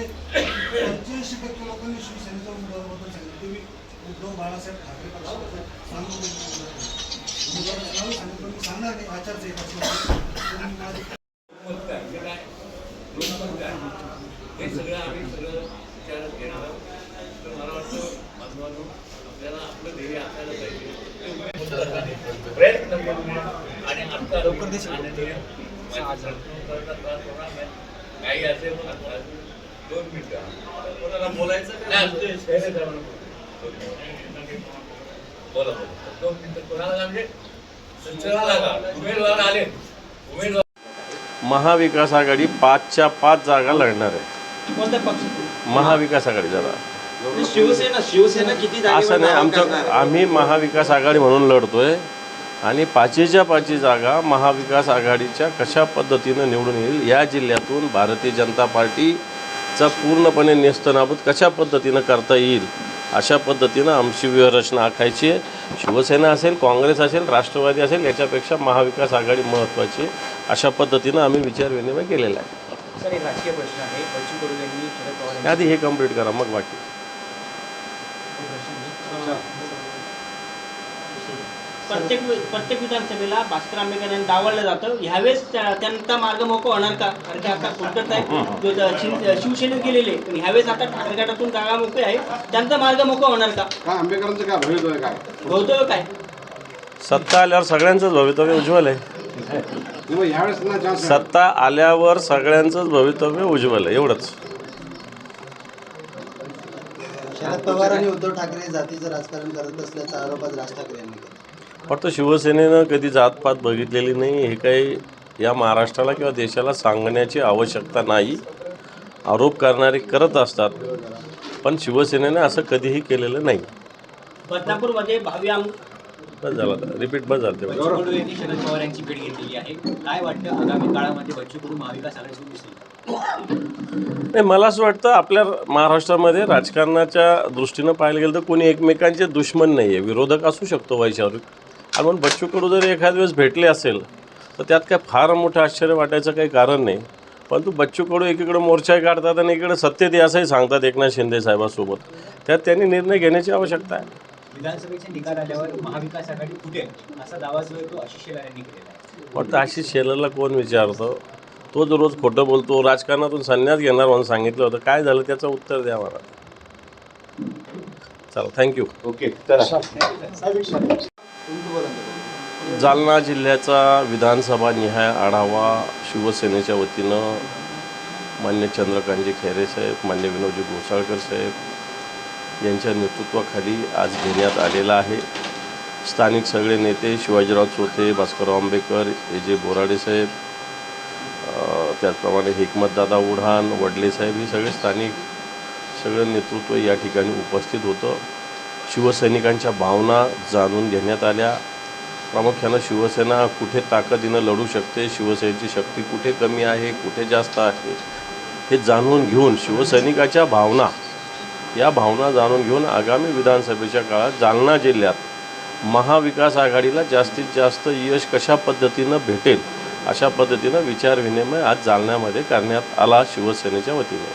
पंच्याऐंशी टक्के लोकांनी शिवसेनेच्या उमेदवाराबद्दल सांगितलं उद्धव बाळासाहेब ठाकरे पक्षाबद्दल सांगू उमेदवार सांगितलं मी सांगणार नाही आचारसंहिता तुम्ही माझे मत आहे म्हणजे काय दोन मत आहे हे सगळं आम्ही सगळं विचारात घेणार आहोत. तर मला वाटतं बांधवांनो आपल्याला आपलं ध्येय असायला पाहिजे. ते उमेदवार प्रयत्न करूया आणि आता लवकर काही असेल मग आता दोन मिनिटं कोणाला बोलायचं नाही बोला. बोला दोन मिनिटं. कोणाला म्हणजे संचलनाला का? उमेदवार आले. उमेदवार महाविकास आघाडी पाचच्या पाच जागा लढणार आहे. कोणत्या पक्ष महाविकास आघाडी जरा. शिवसेना शिवसेना किती असं नाही आमचं? आम्ही महाविकास आघाडी म्हणून लढतोय आणि पाचीच्या पाची जागा महाविकास आघाडीच्या कशा पद्धतीनं निवडून येईल या जिल्ह्यातून भारतीय जनता पार्टीचा पूर्णपणे नेस्तनाबूत कशा पद्धतीनं करता येईल अशा पद्धतीनं आमची व्यूहरचना आखायची आहे शिवसेना असेल काँग्रेस असेल राष्ट्रवादी असेल याच्यापेक्षा महाविकास आघाडी महत्त्वाची. अशा पद्धतीनं आम्ही विचारविनिमय केलेला आहे आधी हे कंप्लीट करा मग बाकी प्रत्येक प्रत्येक विधानसभेला भास्कर आंबेडकर यांनी डावललं जातं. ह्यावेळेस त्या- त्यांचा मार्ग मोकळा होणार का? कारण की आता कोलकाता आहे जो ज- शिव- शिवसेनेत गेलेले. पण ह्यावेळेस आता ठाकरे गटातून जागा मोकळी आहे त्यांचा मार्ग मोकळा होणार का? काय आंबेडकरांचं काय भवितव्य काय? भवितव्य काय? सत्ता आल्यावर सगळ्यांचंच भवितव्य उज्ज्वल आहे. यावेळेस सत्ता आल्यावर सगळ्यांचंच भवितव्य उज्ज्वल आहे. एवढंच. शरद पवार आणि उद्धव ठाकरे जातीचं राजकारण करत असल्याचा आरोप आज राज ठाकरे यांनी केला. फक्त शिवसेनेनं कधी जातपात बघितलेली नाही. हे काही या महाराष्ट्राला किंवा देशाला सांगण्याची आवश्यकता नाही. आरोप करणारे करत असतात. पण शिवसेनेने असं कधीही केलेलं नाही. बदनापूरमध्ये भावी आम बस झालं रिपीट बस झालं शरद पवार यांची भेट घेतलेली आहे. काय वाटतं आगामी काळामध्ये बच्चू कडू महाविकास आघाडीसोबत दिसतील नाही मला असं वाटतं आपल्या महाराष्ट्रामध्ये राजकारणाच्या दृष्टीनं पाहायला गेलं तर कोणी एकमेकांचे दुश्मन नाही आहे विरोधक असू शकतो वैचारिक आणि म्हणून बच्चू कडू जर एखाद वेळेस भेटले असेल तर त्यात काय फार मोठं आश्चर्य वाटायचं काही कारण नाही. परंतु बच्चू कडू एकीकडे मोर्चा काढतात आणि इकडे सत्तेत असंही सांगतात एकनाथ शिंदे साहेबांसोबत. त्यात त्यांनी निर्णय घेण्याची आवश्यकता आहे. विधानसभेचे निकाल आल्यावर महाविकास आघाडी फुटेल असा दावा जो आहे तो आशिष शेलार यांनी केलेला वाटतं आशिष शेलरला कोण विचारतो? तो जो रोज खोटं बोलतो राजकारणातून संन्यास घेणार म्हणून सांगितलं होतं. काय झालं? त्याचं उत्तर द्या मला. चला थँक्यू ओके जालना जिल्ह्याचा विधानसभा निहाय आढावा शिवसेनेच्या वतीनं मान्य चंद्रकांतजी खैरे साहेब मान्य विनोदजी घोसाळकर साहेब यांच्या नेतृत्वाखाली आज घेण्यात आलेला आहे. स्थानिक सगळे नेते शिवाजीराव चोते भास्करराव आंबेकर ए जे बोराडे साहेब त्याचप्रमाणे हिकमतदादा उढान वडलेसाहेब हे सगळे स्थानिक सगळं नेतृत्व या ठिकाणी उपस्थित होतं. शिवसैनिकांच्या भावना जाणून घेण्यात आल्या. प्रामुख्यानं शिवसेना कुठे ताकदीनं लढू शकते शिवसेनेची शक्ती कुठे कमी आहे कुठे जास्त आहे हे जाणून घेऊन शिवसैनिकाच्या भावना या भावना जाणून घेऊन आगामी विधानसभेच्या काळात जालना जिल्ह्यात महाविकास आघाडीला जास्तीत जास्त यश कशा पद्धतीनं भेटेल अशा पद्धतीनं विचारविनिमय आज जालन्यामध्ये करण्यात आला शिवसेनेच्या वतीने.